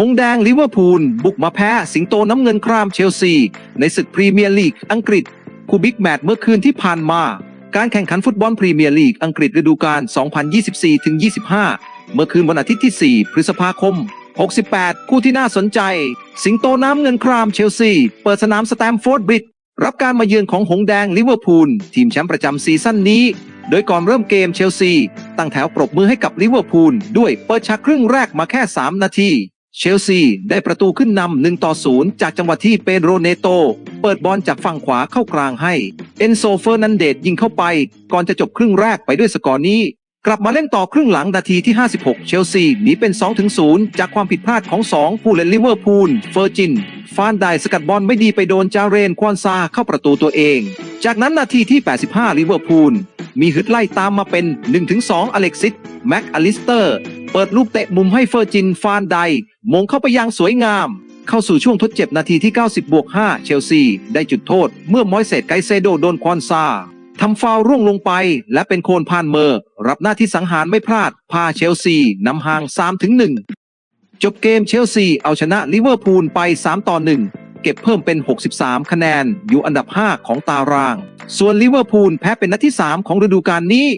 หงแดงลิเวอร์พูล บุกมาแพ้สิงโตน้ำเงินครามเชลซี ในศึกพรีเมียร์ลีกอังกฤษ คู่บิ๊กแมตช์เมื่อคืนที่ผ่านมา การแข่งขันฟุตบอลพรีเมียร์ลีกอังกฤษฤดูกาล 2024-25 เมื่อคืนวันอาทิตย์ที่ 4 พฤษภาคม 68 คู่ที่น่าสนใจ สิงโตน้ำเงินครามเชลซี เปิดสนามสแตมฟอร์ดบริดจ์รับการมาเยือนของหงแดงลิเวอร์พูล ทีมแชมป์ประจำซีซั่นนี้ โดยก่อนเริ่มเกมเชลซี ตั้งแถวปรบมือให้กับลิเวอร์พูลด้วยเปิดฉากครึ่งแรกมาแค่ 3 นาที เชลซีได้ประตูขึ้นนำ1ต่อ0จากจังหวะที่เปโรเนโต เปิดบอลจากฝั่งขวาเข้ากลางให้ เอนโซเฟอร์นันเดตยิงเข้าไป ก่อนจะจบครึ่งแรกไปด้วยสกอร์นี้ กลับมาเล่นต่อครึ่งหลังนาทีที่ 56 เชลซีหนีเป็น 2-0 จากความผิดพลาดของ 2 ผู้เล่นลิเวอร์พูล เฟอร์จิน ฟานไดสกัดบอลไม่ดีไปโดนจาเรนควอนซาเข้าประตูตัวเอง จากนั้นนาทีที่ 85 ลิเวอร์พูลมีฮึดไล่ตามมาเป็น 1-2 อเล็กซิส แม็กอลิสเตอร์ ปิดลูกเตะมุมให้เฟอร์จินฟานไดมงเข้าไปอยังสวยงาม เข้าสู่ช่วงทดเจ็บนาทีที่ 90บวก5เชลซี ได้จุดโทษ เมื่อมอยเซตไกเซโดโดนควอนซาทำฟาวร่วงลงไป และเป็นโคนพานเมอร์ รับหน้าที่สังหารไม่พลาด พาเชลซีนำห่าง 3-1 จบเกมเชลซีเอาชนะลิเวอร์พูลไป 3 ต่อ 1เก็บเพิ่มเป็น 63 คะแนน อยู่อันดับ 5 ของตาราง ส่วนลิเวอร์พูลแพ้เป็นนัดที่ 3 ของฤดูกาลนี้